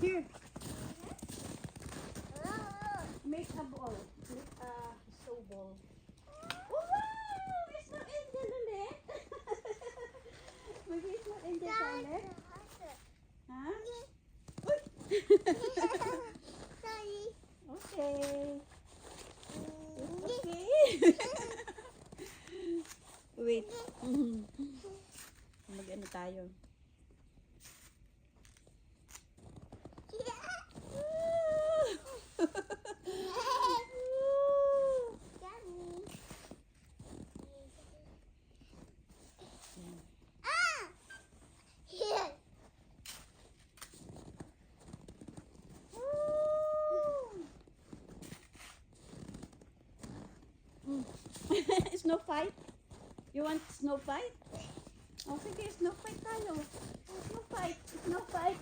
Here. Make a ball. Make a snowball. Oh, wow! It's not Angel ulit. Maybe it's not Angel ulit. Ha? Uy! okay. Okay. Wait. Mag-ano tayo? Snow fight? You want snow fight? O sige, snow fight tayo. Snow fight, snow fight.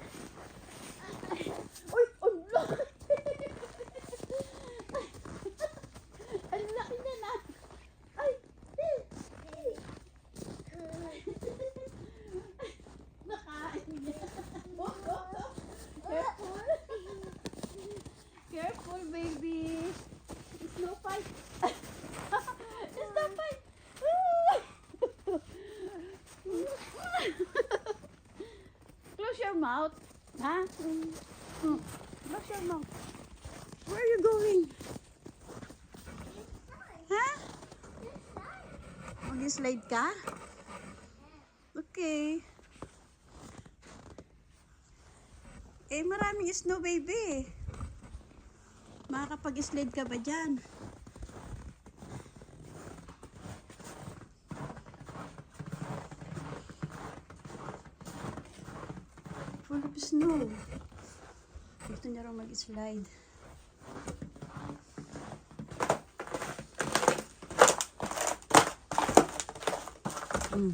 Uy, Ha? Mm. Close your mouth. Where are you going? Ha? Mag-slide ka? Okay. Eh, maraming snow, baby. Makakapag-slide ka ba dyan? Snow. Gusto niya raw mag-slide. Mm.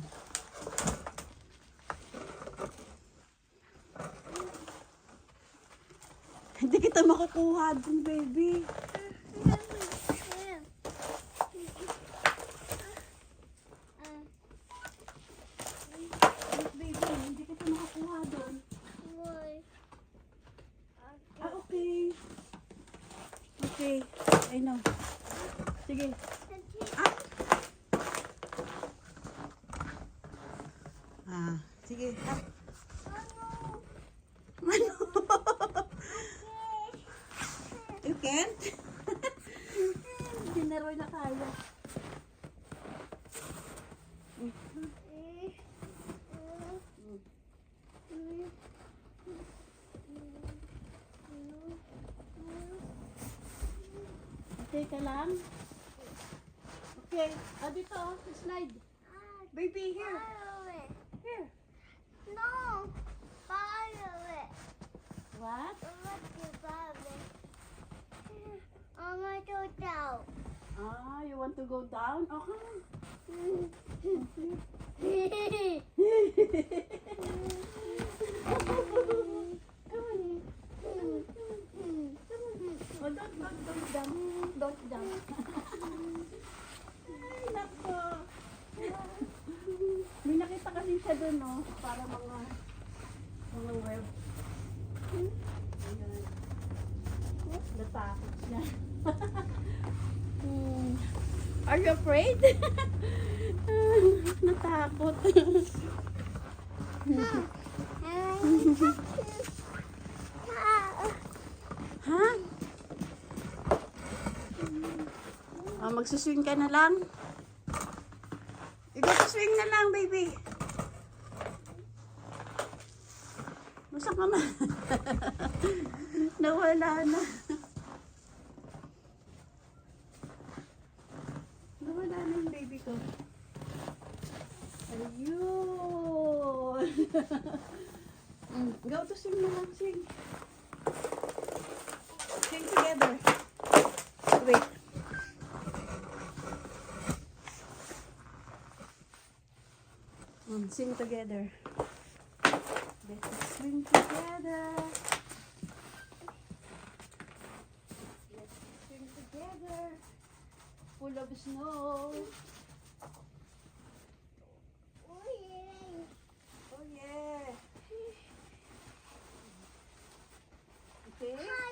Hindi kita makukuha dun, baby. Baby, hindi kita makukuha dun. Ah, okay. Okay. I know. Sige. Ah! Ah, sige. Ah. Ano? you can't? Hindi na rin na kaya. Okay ka lang? Okay. Ah, dito oh. Slide. Baby, here. Here. No, violet. What? What's the violet? I want to go down. Ah, you want to go down? Oh, siya doon, no? Para mga, mga web. Ayan. Oh, natakot siya. Hmm. Are you afraid? natakot. ha? Oh, magsuswing ka na lang? Ikaw swing na lang, baby. Masa ka na? Nawala na. Nawala na yung baby ko. Ayun. Go to swing na lang, swing. Swing together. Wait. Mm, sing together. Let's swing together. Let's swing together. Full of snow. Oh yeah.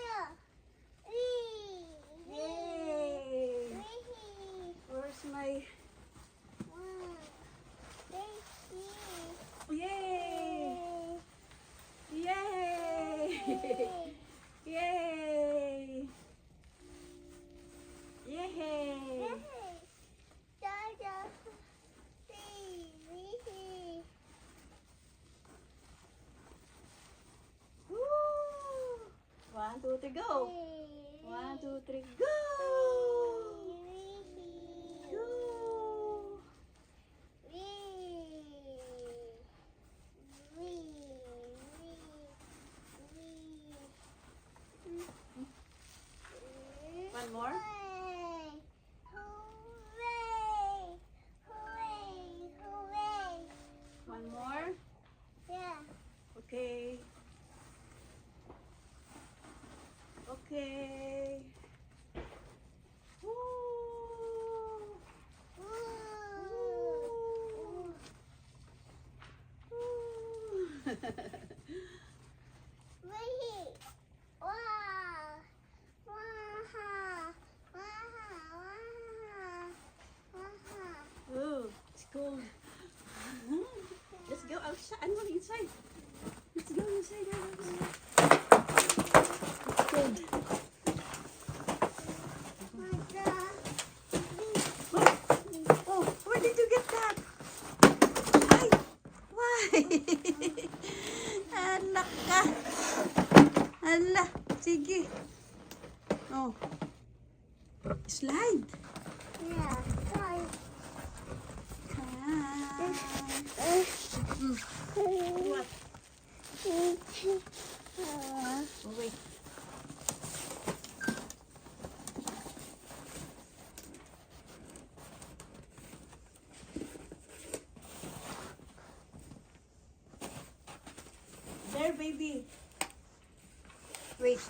Yay! Yay! Woo! One, two, three, go! One, two, three, go! One more? Okay. Okay. Woo! Woo! Ooh, it's cold. Go outside. I'm going inside. Let's go inside. Cold. Oh, oh, where did you get that? Why? Anak ka. Ala, sige. Oh. Slide. Baby. Wait.